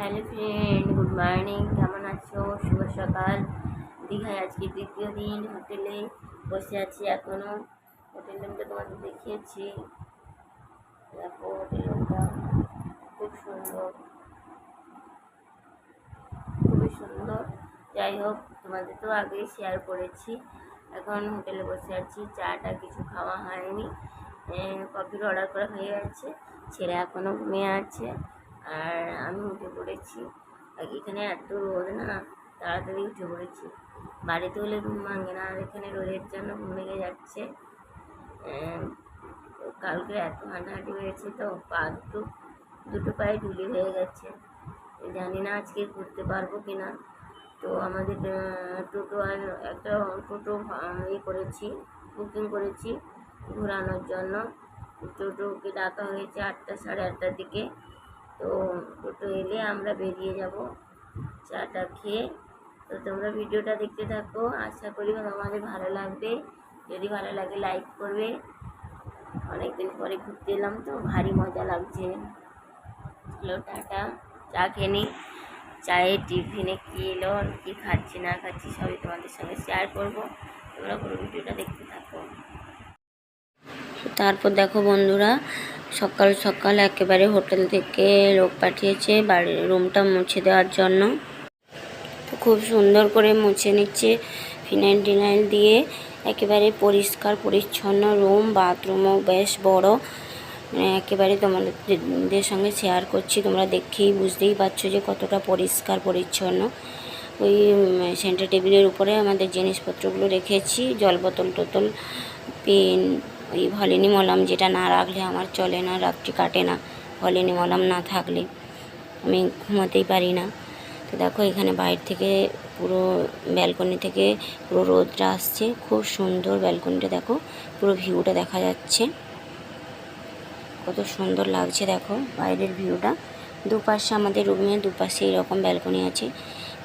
Hello friend good morning কেমন আছো? শুভ সকাল। দীঘায় আজকে দ্বিতীয় দিন হোটেলে বসে আছি এখনও হোটেল রুমটা তোমাদের দেখিয়েছি। দেখো হোটেল রুমটা খুব সুন্দর। খুবই সুন্দর। যাই হোক, তোমাদের তো আগেই শেয়ার করেছি। এখন হোটেলে বসে আছি, চাটা কিছু খাওয়া হয়নি। কফির অর্ডার করা হয়ে গেছে। ছেলে এখনও ঘুমিয়ে আছে। আর আমি উঠে পড়েছি। আর এখানে এত রোদ না, তাড়াতাড়ি উঠে পড়েছি। বাড়িতে হলে ঘুম ভাঙে না, আর এখানে রোদের জন্য ঘুম ভেঙে যাচ্ছে কালকে এত হাঁটাহাঁটি হয়েছে তো, পা দুটো দুটো পায়ে ঢুলি হয়ে গেছে। জানি না আজকে ঘুরতে পারব কি না তো আমাদের টোটো আর একটা টোটো ইয়ে করেছি, বুকিং করেছি ঘোরানোর জন্য। টোটোকে ডাকা হয়েছে আটটা, সাড়ে আটটার দিকে। তো টোটো এলে আমরা বেরিয়ে যাব। চাটা খেয়ে। তো তোমরা ভিডিওটা দেখতে থাকো। আশা করি তোমাদের ভালো লাগবে। যদি ভালো লাগে লাইক করবে। অনেকদিন পরে ঘুরতে এলাম তো, ভারী মজা লাগছে। Hello tata. চা খেয়ে নিই চায়ের টিফিনে কী এলো কী খাচ্ছি, না খাচ্ছি, সবই তোমাদের সঙ্গে শেয়ার করব। তোমরা পুরো ভিডিওটা দেখতে থাকো। তারপর দেখো বন্ধুরা, সকাল সকাল একেবারে হোটেল থেকে লোক পাঠিয়েছে বাড়ির রুমটা মুছে দেওয়ার জন্য। খুব সুন্দর করে মুছে নিচ্ছে ফিনাইল টিনাইল দিয়ে। একেবারে পরিষ্কার, পরিচ্ছন্ন রুম, বাথরুমও বেশ বড়। মানে একেবারে তোমাদের সঙ্গে শেয়ার করছি, তোমরা দেখেই বুঝতেই পারছ যে কতটা পরিষ্কার, পরিচ্ছন্ন। ওই সেন্টার টেবিলের উপরে আমাদের জিনিসপত্রগুলো রেখেছি জল বোতল টোতল, পেন ওই ভলিনি মলম যেটা না রাখলে আমার চলে না, রাত্রি কাটে না। ভলিনি মলম না থাকলে আমি ঘুমাতেই পারি না। তো দেখো এখানে বাইরে থেকে পুরো ব্যালকনি থেকে পুরো রোদটা আসছে, খুব সুন্দর ব্যালকনিটা দেখো, পুরো ভিউটা দেখা যাচ্ছে। কত সুন্দর লাগছে দেখো বাইরের ভিউটা। দুপাশে আমাদের রুমে দুপাশে এরকম ব্যালকনি আছে,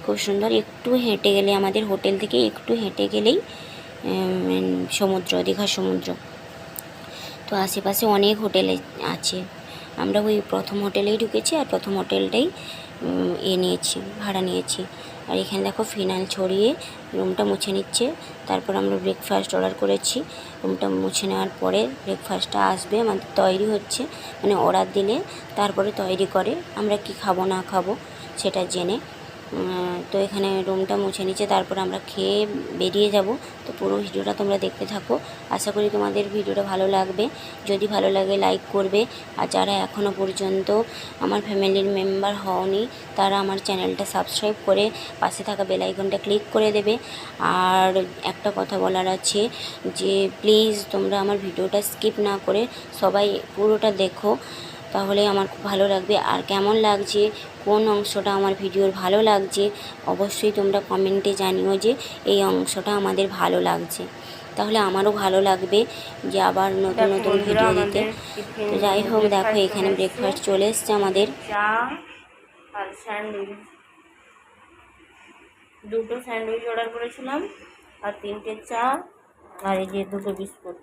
খুব সুন্দর। একটু হেঁটে গেলে আমাদের হোটেল থেকে একটু হেঁটে গেলেই সমুদ্র, দীঘা সমুদ্র। তো আশেপাশে অনেক হোটেল আছে। আমরা ওই প্রথম হোটেলেই ঢুকেছি আর প্রথম হোটেলটাই এ নিয়েছি, ভাড়া নিয়েছি। আর এখানে দেখো ফিনাইল ছড়িয়ে রুমটা মুছে নিচ্ছে। তারপর আমরা ব্রেকফাস্ট অর্ডার করেছি। রুমটা মুছে নেওয়ার পরে ব্রেকফাস্টটা আসবে, আমাদের তৈরি হচ্ছে মানে অর্ডার দিলে তারপরে তৈরি করে আমরা কি খাব না খাব সেটা জেনে তো এখানে রুমটা মুছে নিচ্ছে তারপর আমরা খেয়ে বেরিয়ে যাব। তো পুরো ভিডিওটা তোমরা দেখতে থাকো। আশা করি তোমাদের ভিডিওটা ভালো লাগবে। যদি ভালো লাগে, লাইক করবে। আর যারা এখনও পর্যন্ত আমার ফ্যামিলির মেম্বার হওনি, তারা আমার চ্যানেলটা সাবস্ক্রাইব করে পাশে থাকা বেল আইকনটা ক্লিক করে দেবে। আর একটা কথা বলার আছে যে, প্লিজ তোমরা আমার ভিডিওটা স্কিপ না করে সবাই পুরোটা দেখো। তাহলে আমার খুব ভালো লাগবে। আর কেমন লাগছে কোন অংশটা আমার ভিডিওর ভালো লাগছে অবশ্যই তোমরা কমেন্টে জানিও যে এই অংশটা আমাদের ভালো লাগছে। তাহলে আমারও ভালো লাগবে যে আবার নতুন নতুন ভিডিও দিতে। তো যাই হোক দেখো এখানে ব্রেকফাস্ট চলে এসছে আমাদের। চা আর স্যান্ডউইচ দুটো স্যান্ডউইচ অর্ডার করেছিলাম আর তিনটে চা আর এই যে দুটো বিস্কুট।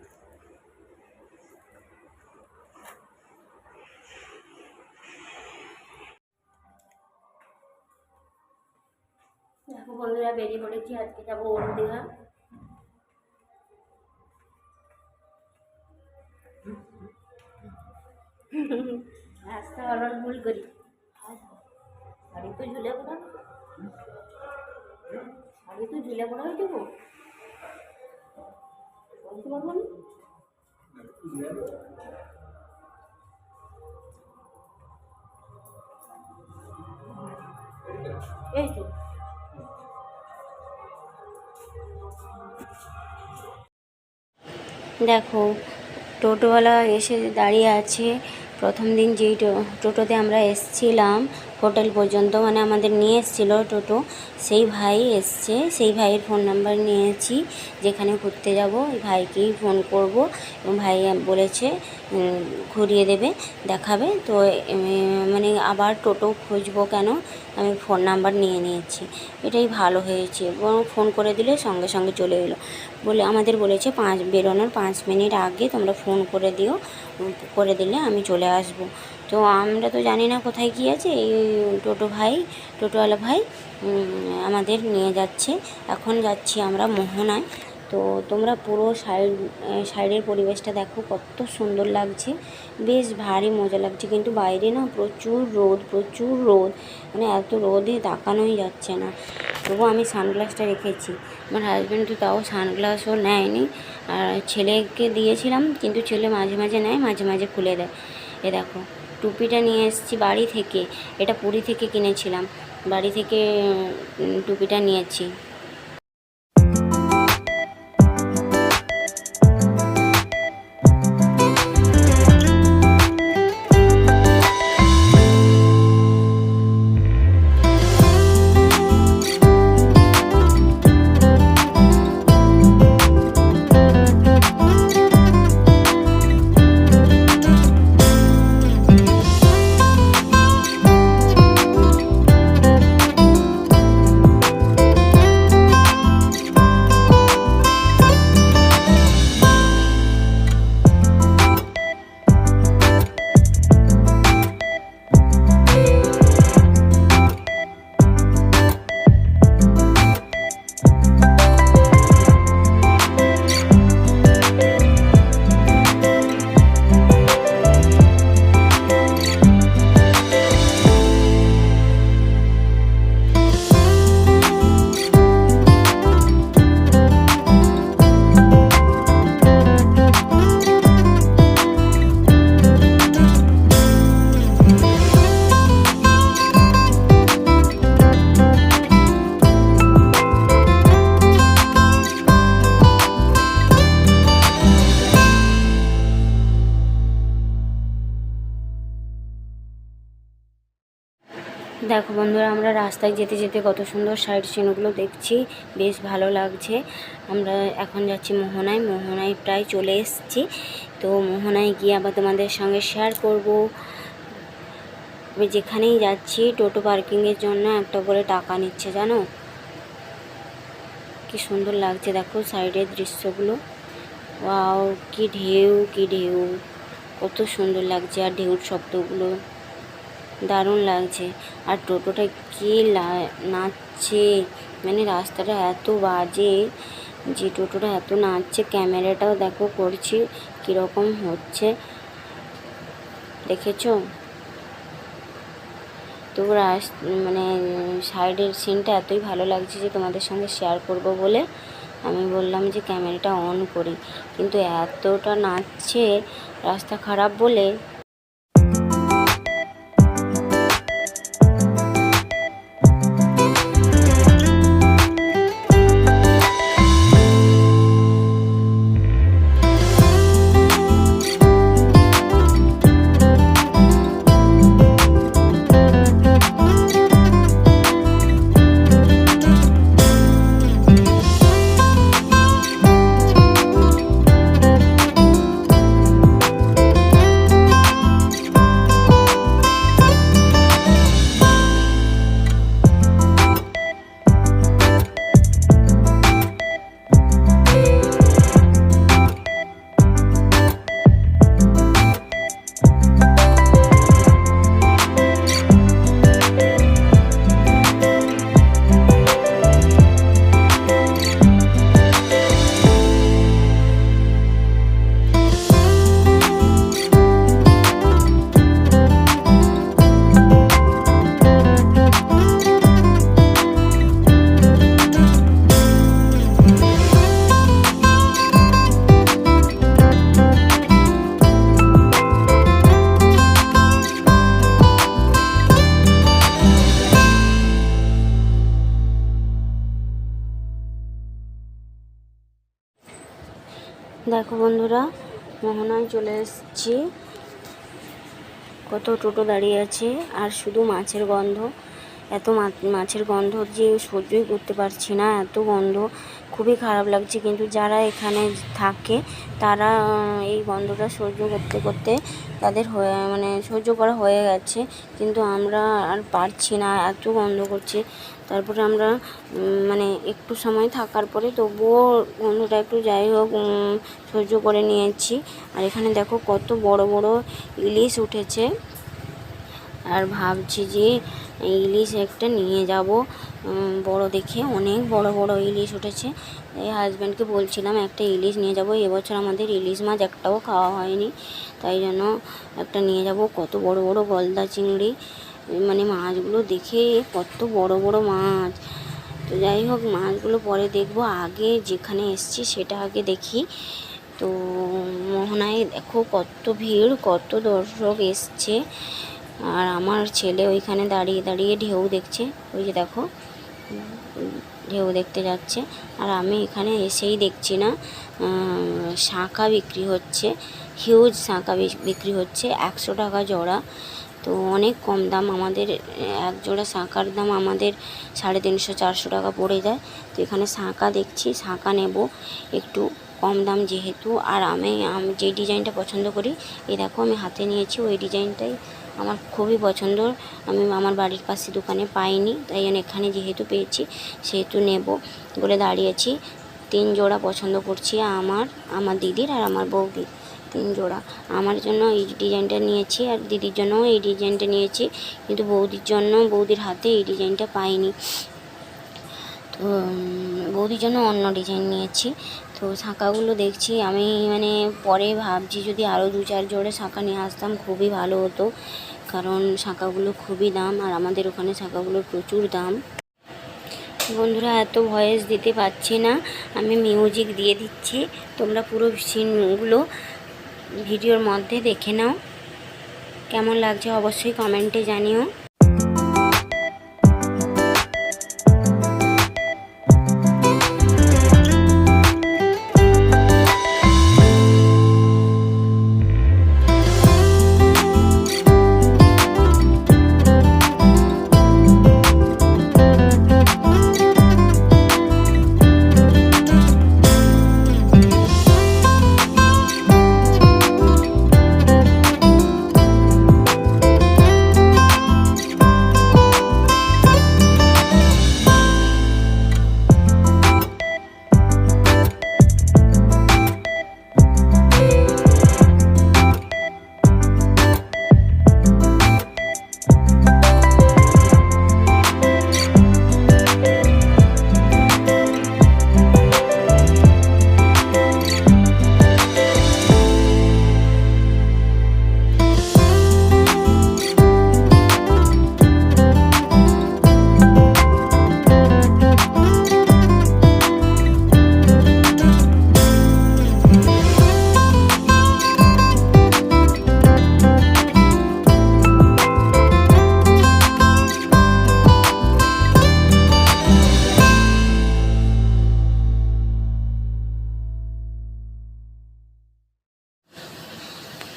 বন্ধুরা বেরিয়ে পড়েছি আজকে যাব ওর দীঘা রাস্তা বারবার ভুল করি শাড়ি তো ঝুলে পড়া শাড়ি তো ঝুলে পড়া হয়েছে গো বলতে পারব না এই তো দেখো টোটোওয়ালা এসে দাঁড়িয়ে আছে। প্রথম দিন যেই টোটোতে আমরা এসছিলাম হোটেল পর্যন্ত মানে আমাদের নিয়ে এসেছিল টোটো। সেই ভাই এসছে, সেই ভাইয়ের ফোন নাম্বার নিয়েছি, যেখানে ঘুরতে যাব। ওই ভাইকেই ফোন করব এবং ভাই বলেছে ঘুরিয়ে দেবে, দেখাবে। তো মানে আবার টোটো খুঁজবো কেন? আমি ফোন নাম্বার নিয়ে নিয়েছি। এটাই ভালো হয়েছে। এবং ফোন করে দিলে সঙ্গে সঙ্গে চলে এলো। বলে, আমাদের বলেছে পাঁচ, বেরোনোর পাঁচ মিনিট আগে তোমরা ফোন করে দিও। করে দিলে আমি চলে আসব। তো আমরা তো জানি না কোথায় কী আছে, এই টোটো ভাই, টোটোওয়ালা ভাই আমাদের নিয়ে যাচ্ছে। এখন যাচ্ছি আমরা মোহনায়। তো তোমরা পুরো সাইড সাইডের পরিবেশটা দেখো, কত সুন্দর লাগছে। বেশ ভারী মজা লাগছে, কিন্তু বাইরে না প্রচুর রোদ প্রচুর রোদ। মানে এত রোদে তাকানোই যাচ্ছে না। তবু আমি সানগ্লাসটা রেখেছি। আমার হাজব্যান্ড তো তাও সানগ্লাসও নেয়নি। আর ছেলেকে দিয়েছিলাম, কিন্তু ছেলে মাঝে মাঝে নেয়, মাঝে মাঝে খুলে দেয়। এ দেখো টুপিটা নিয়ে এসেছি বাড়ি থেকে। এটা পুরী থেকে কিনেছিলাম। বাড়ি থেকে টুপিটা নিয়েছি। দেখো বন্ধুরা, আমরা রাস্তায় যেতে যেতে কত সুন্দর সাইড সিনগুলো দেখছি। বেশ ভালো লাগছে। আমরা এখন যাচ্ছি মোহনায়। মোহনায় প্রায় চলে এসেছি। তো মোহনায় গিয়ে আবার তোমাদের সঙ্গে শেয়ার করব। আমি যেখানেই যাচ্ছি, টোটো পার্কিংয়ের জন্য একটা করে টাকা নিচ্ছে, জানো? কি সুন্দর লাগছে, দেখো সাইডের দৃশ্যগুলো। ওয়াও, কি ঢেউ কি ঢেউ। কত সুন্দর লাগছে, আর ঢেউর শব্দগুলো। দারুণ লাগছে। আর টোটোটা কি নাচছে? মানে রাস্তাটা এত বাজে যে টোটোটা এত নাচছে, ক্যামেরাটাও দেখো করছি, কীরকম হচ্ছে। দেখেছ? তো রাস মানে সাইডের সিনটা এতই ভালো লাগছে যে তোমাদের সঙ্গে শেয়ার করব বলে আমি বললাম যে ক্যামেরাটা অন করি। কিন্তু এতটা নাচছে, রাস্তা খারাপ বলে দেখো বন্ধুরা, মোহনায় চলে এসেছি। কত টোটো দাঁড়িয়ে আছে, আর শুধু মাছের গন্ধ। এত মাছের গন্ধ যে সহ্যই করতে পারছি না, এত গন্ধ। খুবই খারাপ লাগছে, কিন্তু যারা এখানে থাকে তারা এই গন্ধটা সহ্য করতে করতে তাদের হয়ে মানে সহ্য করা হয়ে গেছে। কিন্তু আমরা আর পারছি না, এত গন্ধ করছে। তারপরে আমরা মানে একটু সময় থাকার পরে তবুও গন্ধটা একটু যাই হোক সহ্য করে নিয়েছি। আর এখানে দেখো কত বড় বড় ইলিশ উঠেছে। আর ভাবছি যে ইলিশ একটা নিয়ে যাব। বড় দেখে অনেক বড় বড় ইলিশ উঠেছে। এই হাজব্যান্ডকে বলছিলাম, একটা ইলিশ নিয়ে যাব। এবছর আমাদের ইলিশ মাছ একটাও খাওয়া হয়নি। তাই জন্য একটা নিয়ে যাব। কত বড় বড় গলদা চিংড়ি। মানে মাছগুলো দেখে কত বড় বড় মাছ। তো যাই হোক, মাছগুলো পরে দেখব। আগে যেখানে এসছি সেটা আগে দেখি। তো মোহনায় দেখো কত ভিড়, কত দর্শক এসছে। আর আমার ছেলে ওইখানে দাঁড়িয়ে দাঁড়িয়ে ঢেউ দেখছে। ওই যে দেখো। ঢেউ দেখতে যাচ্ছে। আর আমি এখানে এসেই দেখছি না শাঁখা বিক্রি হচ্ছে হিউজ শাঁখা বিক্রি হচ্ছে, একশো টাকা জোড়া। তো অনেক কম দাম আমাদের, এক জোড়া শাঁখার দাম আমাদের সাড়ে তিনশো, চারশো টাকা পড়ে যায়। তো এখানে শাঁখা দেখছি, শাঁখা নেব একটু কম দাম যেহেতু। আর আমি আমি যে ডিজাইনটা পছন্দ করি, এই দেখো আমি হাতে নিয়েছি, ওই ডিজাইনটাই আমার খুবই পছন্দ। আমি আমার বাড়ির পাশে দোকানে পাইনি, তাই জন্য এখানে যেহেতু পেয়েছি সেহেতু নেব বলে দাঁড়িয়েছি। তিন জোড়া পছন্দ করছি আমার আমার দিদির আর আমার বৌদির তিন জোড়া। আমার জন্য এই ডিজাইনটা নিয়েছি আর দিদির জন্যও এই ডিজাইনটা নিয়েছি, কিন্তু বৌদির জন্য বৌদির হাতে এই ডিজাইনটা পাইনি। তো বৌদির জন্য অন্য ডিজাইন নিয়েছি। তো শাঁখাগুলো দেখছি। আমি মানে পরে ভাবছি যদি আরও দু চার জোড়ে শাঁখা নিয়ে আসতাম খুবই ভালো হতো। কারণ শাঁখাগুলো খুবই দাম আর আমাদের ওখানে শাঁখাগুলোর প্রচুর দাম। বন্ধুরা, এত ভয়েস দিতে পারছি না। আমি মিউজিক দিয়ে দিচ্ছি। তোমরা পুরো সিনগুলো ভিডিওর মধ্যে দেখে নাও। কেমন লাগছে অবশ্যই কমেন্টে জানিও।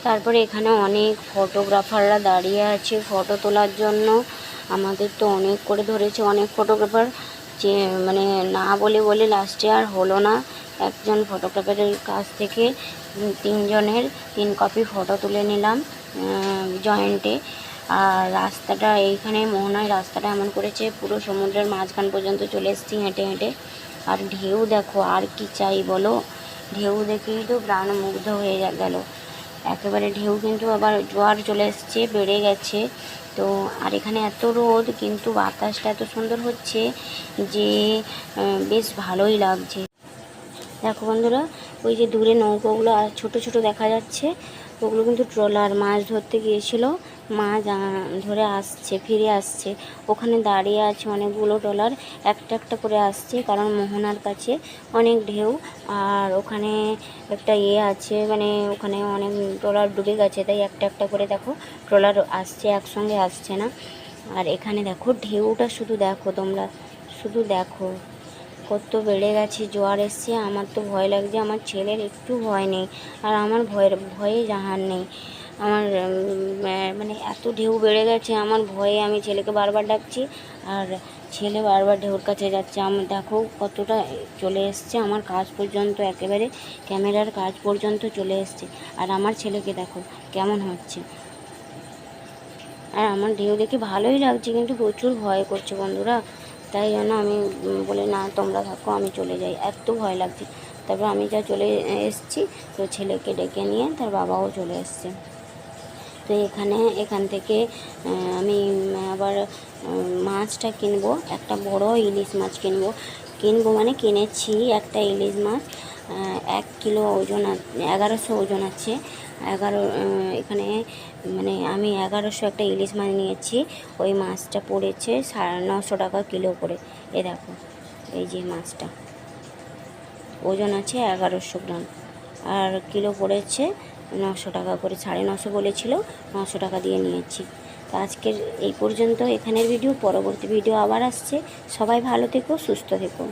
তারপরে এখানে অনেক ফটোগ্রাফাররা দাঁড়িয়ে আছে ফটো তোলার জন্য। আমাদের তো অনেক করে ধরেছে, অনেক ফটোগ্রাফার। যে মানে না বলে বলে লাস্টে আর হলো না। একজন ফটোগ্রাফারের কাছ থেকে তিনজনের তিন কপি ফটো তুলে নিলাম জয়েন্টে আর রাস্তাটা এইখানে মোহনায় রাস্তাটা এমন করেছে, পুরো সমুদ্রের মাঝখান পর্যন্ত চলে এসেছি হেঁটে হেঁটে। আর ঢেউ দেখো, আর কি চাই বলো? ঢেউ দেখেই তো প্রাণ মুগ্ধ হয়ে গেল। একেবারে ঢেউ কিন্তু আবার জোয়ার চলে এসছে, বেড়ে গেছে। তো, আর এখানে এত রোদ, কিন্তু বাতাসটা এত সুন্দর হচ্ছে যে বেশ ভালোই লাগছে। দেখো বন্ধুরা, ওই যে দূরে নৌকোগুলো আর ছোটো ছোট দেখা যাচ্ছে, ওগুলো কিন্তু ট্রলার, মাছ ধরতে গিয়েছিল। আহ, ধরে আসছে ফিরে আসছে। ওখানে দাঁড়িয়ে আছে অনেকগুলো ট্রলার একটা একটা করে আসছে কারণ মোহনার কাছে অনেক ঢেউ। আর ওখানে একটা ইয়ে আছে মানে ওখানে অনেক ট্রলার ডুবে গেছে তাই একটা একটা করে দেখো ট্রলার আসছে একসঙ্গে আসছে না। আর এখানে দেখো ঢেউটা শুধু দেখো তোমরা শুধু দেখো। কত বেড়ে গেছে জোয়ার এসছে। আমার তো ভয় লাগছে আমার ছেলের একটু ভয় নেই। আর আমার ভয়ের ভয়ে জাহার নেই। আমার মানে এত ঢেউ বেড়ে গেছে, আমার ভয়ে আমি ছেলেকে বারবার ডাকছি, আর ছেলে বারবার ঢেউর কাছে যাচ্ছে। আমার দেখো কতটা চলে এসছে, আমার কাজ পর্যন্ত একেবারে, ক্যামেরার কাজ পর্যন্ত চলে এসছে। আর আমার ছেলেকে দেখো কেমন হচ্ছে আর আমার ঢেউ দেখে ভালোই লাগছে, কিন্তু প্রচুর ভয় করছে বন্ধুরা। তাই জন্য আমি বলি, না, তোমরা থাকো, আমি চলে যাই। এত ভয় লাগছে। তারপর আমি যা চলে এসেছি, তো ছেলেকে ডেকে নিয়ে তার বাবাও চলে এসছে। তো এখানে, এখান থেকে আমি আবার মাছটা কিনবো, একটা বড় ইলিশ মাছ কিনবো। কিনবো মানে কিনেছি একটা ইলিশ মাছ এক কিলো ওজন এগারোশো ওজন আছে। এগারো এখানে মানে আমি এগারোশো একটা ইলিশ মাছ নিয়েছি, ওই মাছটা পড়েছে সাড়ে নশো টাকা কিলো করে। এ দেখো, এই যে মাছটা। ওজন আছে এগারোশো গ্রাম। আর কিলো পড়েছে নশো টাকা করে, সাড়ে নশো বলেছিল, নশো টাকা দিয়ে নিয়েছি। তো আজকের এই পর্যন্ত এখানের ভিডিও, পরবর্তী ভিডিও আবার আসছে। সবাই ভালো থেকো, সুস্থ থেকো।